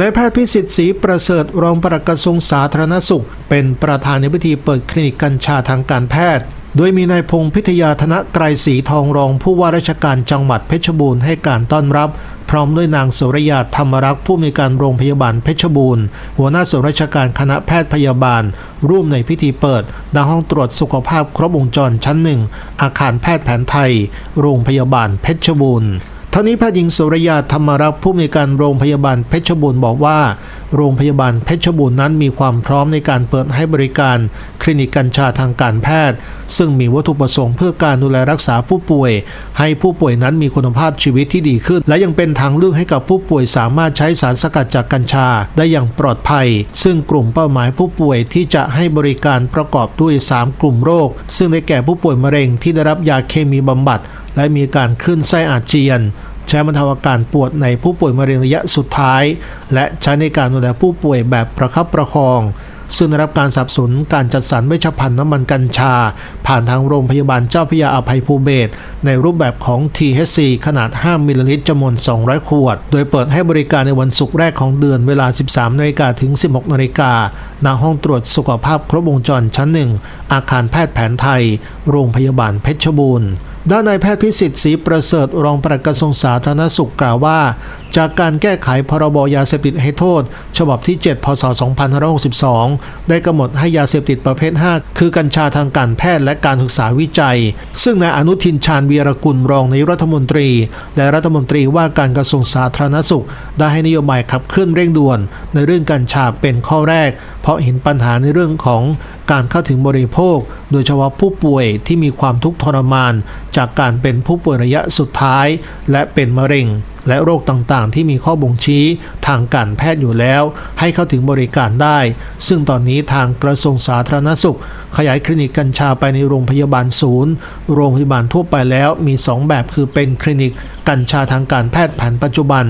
นายแพทย์พิสิทธิ์ศรีประเสริฐรองปลัดกระทรวงสาธารณสุข เป็นประธานในพิธีเปิดคลินิกกัญชาทางการแพทย์ โดยมีนายพงศ์พิทยาธนไกรศรีทองรองผู้ว่าราชการจังหวัดเพชรบูรณ์ให้การต้อนรับพร้อมด้วยนางสุรยาธรรมรักษ์ผู้มีการโรงพยาบาลเพชรบูรณ์ หัวหน้าส่วนราชการคณะแพทย์พยาบาล ร่วมในพิธีเปิดณห้องตรวจสุขภาพครบวงจรชั้นหนึ่งอาคารแพทย์แผนไทย โรงพยาบาลเพชรบูรณ์ ทั้งนี้แพทย์หญิงสุรยาธรรมรักษ์ผู้มีการโรงพยาบาลเพชรบูรณ์บอกว่าโรงพยาบาลเพชรบูรณ์นั้นมีความพร้อมในการเปิดให้บริการ คลินิกกัญชาทางการแพทย์ ซึ่งมีวัตถุประสงค์เพื่อการดูแลรักษาผู้ป่วย ให้ผู้ป่วยนั้นมีคุณภาพชีวิตที่ดีขึ้น และยังเป็นทางเลือกให้กับผู้ป่วยสามารถใช้สารสกัดจากกัญชาได้อย่างปลอดภัย ซึ่งกลุ่มเป้าหมายผู้ป่วยที่จะให้บริการประกอบด้วย 3 กลุ่มโรค ซึ่งได้แก่ผู้ป่วยมะเร็งที่ได้รับยาเคมีบำบัดและมีการคลื่นไส้อาเจียน ใช้บรรเทาอาการปวดในผู้ป่วยมะเร็งระยะสุดท้าย และใช้ในการดูแลผู้ป่วยแบบประคับประคอง ซึ่งได้รับการสนับสนุนการจัดสรรเวชภัณฑ์น้ำมันกัญชา ผ่านทางโรงพยาบาลเจ้าพยาอภัยภูเบศในรูปแบบของ THC ขนาด 5 มิลลิลิตรจำนวน 200 ขวด โดยเปิดให้บริการในวันศุกร์แรกของเดือนเวลา 13นาฬิกาถึง 16นาฬิกาณห้องตรวจสุขภาพครบวงจรชั้นหนึ่งอาคารแพทย์แผนไทย โรงพยาบาลเพชรบูรณ์ ด้านนายแพทย์พิสิทธิ์ศรีประเสริฐรองปลัดกระทรวงสาธารณสุขกล่าวว่า จากการแก้ไขพรบยาเสพติดให้โทษ ฉบับที่ 7 พศ 2562 ได้กำหนดให้ยาเสพติดประเภท 5 คือกัญชาทางการแพทย์และการศึกษาวิจัย ซึ่งนายอนุทินชาญวีรกุลรองนายรัฐมนตรี และรัฐมนตรีว่าการกระทรวงสาธารณสุข ได้ให้นโยบายขับเคลื่อนเร่งด่วน ในเรื่องกัญชาเป็นข้อแรก เพราะเห็นปัญหาในเรื่องของการเข้าถึงบริโภค โดยเฉพาะผู้ป่วยที่มีความทุกข์ทรมาน จากการเป็นผู้ป่วยระยะสุดท้าย และเป็นมะเร็ง และโรคต่างๆ ที่มีข้อบ่งชี้ทางการแพทย์อยู่แล้ว ให้เข้าถึงบริการได้ ซึ่งตอนนี้ทางกระทรวงสาธารณสุข ขยายคลินิกกัญชาไปในโรงพยาบาลศูนย์ โรงพยาบาลทั่วไปแล้วมี 2 แบบคือเป็นคลินิกกัญชาทางการแพทย์แผนปัจจุบัน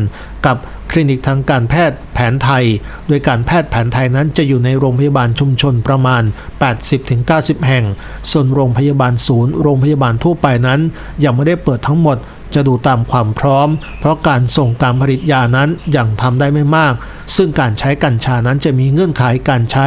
กับ คลินิกทางการแพทย์แผนไทย โดยการแพทย์แผนไทยนั้นจะอยู่ในโรงพยาบาลชุมชนประมาณ 80-90 แห่ง ส่วนโรงพยาบาลศูนย์ โรงพยาบาลทั่วไปนั้น ยังไม่ได้เปิดทั้งหมดจะดูตามความพร้อม เพราะการส่งการผลิตยานั้นยังทำได้ไม่มาก ซึ่งการใช้กัญชานั้นจะมีเงื่อนไขการใช้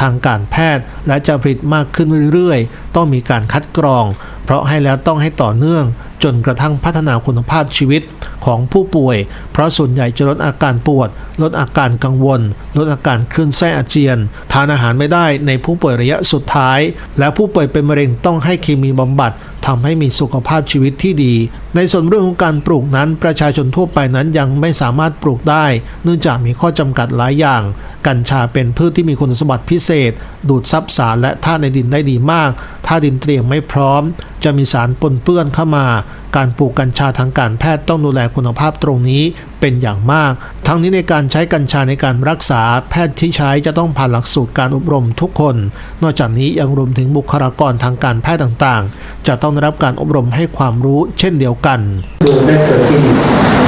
ทางการแพทย์ และจะผลิตมากขึ้นเรื่อยๆ ต้องมีการคัดกรอง เพราะให้แล้วต้องให้ต่อเนื่อง จนกระทั่งพัฒนาคุณภาพชีวิตของผู้ป่วย เพราะส่วนใหญ่จะลดอาการปวด ลดอาการกังวล ลดอาการคลื่นไส้อาเจียน ทานอาหารไม่ได้ในผู้ป่วยระยะสุดท้าย และผู้ป่วยเป็นมะเร็งต้องให้เคมีบำบัดทำให้มีสุขภาพชีวิตที่ดี ในส่วนเรื่องของการปลูกนั้น ประชาชนทั่วไปนั้นยังไม่สามารถปลูกได้ เนื่องจากมีข้อจำกัดหลายอย่าง กัญชาเป็นพืชที่มีคุณสมบัติพิเศษ ดูดซับสารและธาตุในดินได้ดีมาก ถ้าดินเตรียมไม่พร้อม จะมีสารปนเปื้อนเข้ามา การปลูกกัญชาทางการแพทย์ต้องดูแลคุณภาพตรงนี้เป็นอย่างมาก ทั้งนี้ในการใช้กัญชาในการรักษาแพทย์ที่ใช้จะต้องผ่านหลักสูตรการอบรมทุกคน นอกจากนี้ยังรวมถึงบุคลากรทางการแพทย์ต่างๆ จะต้องได้รับการอบรมให้ความรู้เช่นเดียวกันดูได้เกิดที่เ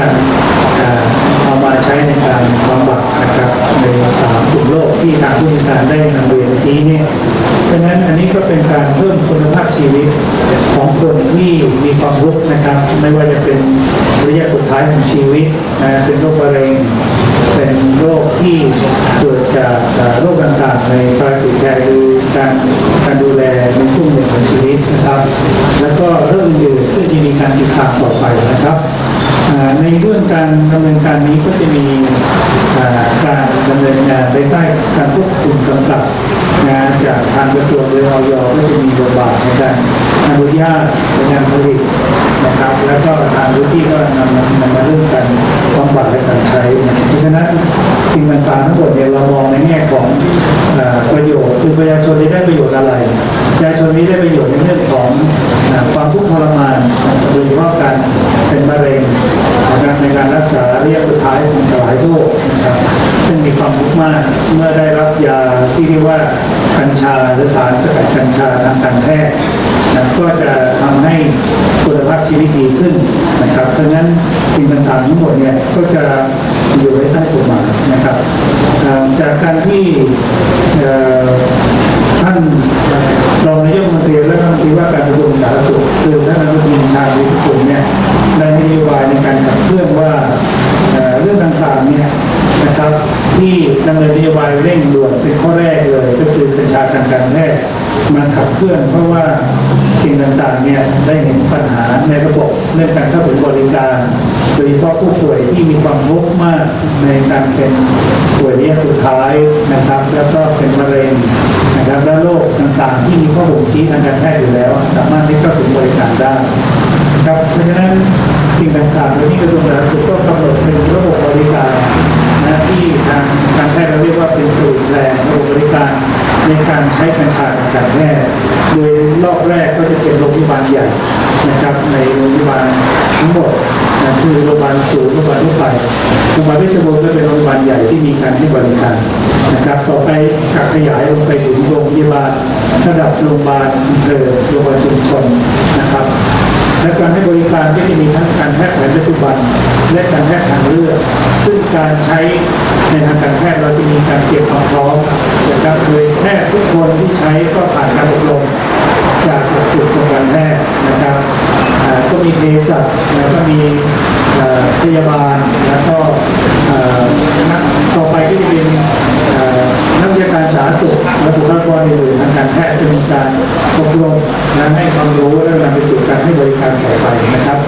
การเอามาใช้ในการบำบัดนะครับในสามกลุ่มโรคที่ทางผู้มีการได้นำเรียนเมื่อกี้เนี่ยเพราะฉะนั้นอันนี้ก็เป็นการเพิ่มคุณภาพชีวิตของคนที่มีความทุกข์นะครับ ไม่ว่าจะเป็นระยะสุดท้ายของชีวิตนะเป็นโรคมะเร็งเป็นโรคที่เกิดจากโรคต่างๆในปลายปีกแก่คือการการดูแลในช่วงหนึ่งของชีวิตนะครับ แล้วก็เรื่องอื่นซึ่งจะมีการติดตามต่อไปนะครับ ในเรื่องการดำเนินการนี้ก็จะมีการดำเนินงานภายใต้การควบคุมกำกับงานจากทางกระทรวงหรือออยก็จะมีบทบาทในการอนุญาตในการผลิตนะครับ แล้วก็ทางพื้นที่ก็นำมานำมาเรื่องการบำบัดและการใช้เพราะฉะนั้นสิ่งต่างๆทั้งหมดเนี่ยเรามองในแง่ของประโยชน์คือประชาชนได้ประโยชน์อะไรประชาชนนี้ได้ประโยชน์ในเรื่องของความทุกข์ทรมานโดยเฉพาะการ เป็นมะเร็งนะครับในการรักษาระยะสุดท้ายของหลายโรคนะครับซึ่งมีความทุกข์มากเมื่อได้รับยาที่เรียกว่ากัญชาหรือสารสกัดกัญชาทางการแพทย์นะก็จะทำให้คุณภาพชีวิตดีขึ้นนะครับเพราะฉะนั้นสิ่งต่างๆทั้งหมดเนี่ยก็จะอยู่ในใต้กฎหมาย นะครับจากการที่ท่านรองนายกรัฐมนตรีและรัฐมนตรีว่าการกระทรวงสาธารณสุขคือท่านอนุทินชาญวิรุฬเนี่ยได้นโยบายในการ ในระบบเรื่องการเข้าถึงบริการโดยเฉพาะผู้ป่วยที่มีความทุกข์มากในการเป็นป่วยระยะสุดท้ายนะครับ แล้วก็เป็นมะเร็งนะครับและโรคต่างๆ ที่มีข้อบ่งชี้ทางการแพทย์อยู่แล้ว สามารถที่เข้าถึงบริการได้นะครับเพราะฉะนั้นสิ่งต่างๆเหล่านี้กระทรวงสาธารณสุขก็กำหนดเป็นระบบบริการนะที่ทางการแพทย์เราเรียกว่าเป็นสูตรแรงระบบบริการ ในการใช้กัญชาทางการแพทย์โดยรอบแรกก็จะเป็นโรงพยาบาลใหญ่นะครับ ในโรงพยาบาลทั้งหมดนะคือโรงพยาบาลศูนย์โรงพยาบาลทั่วไปโรงพยาบาลเวชบุรีก็เป็นโรงพยาบาลใหญ่ที่มีการให้บริการนะครับ ต่อไปการขยายลงไปถึงโรงพยาบาลระดับโรงพยาบาลอำเภอโรงพยาบาลชุมชนนะครับ และการให้บริการก็จะมีทั้งการแพทย์แผนปัจจุบัน และการแพทย์ทางเลือก ซึ่งการใช้ในทางการแพทย์เราจะมีการเก็บความพร้อมนะครับโดยแพทย์ทุกคนที่ใช้ก็ผ่านการอบรมจากหลักสูตรกรมการแพทย์นะครับก็มีเภสัชแล้วก็มีพยาบาลแล้วก็ต่อไปก็จะเป็นนักวิชาการสา สุขและบุคลากรอื่ยทางการแพทย์จะมีการอบรมและให้ความรู้และนำไปสู่การให้บริการต่อไปนะครับ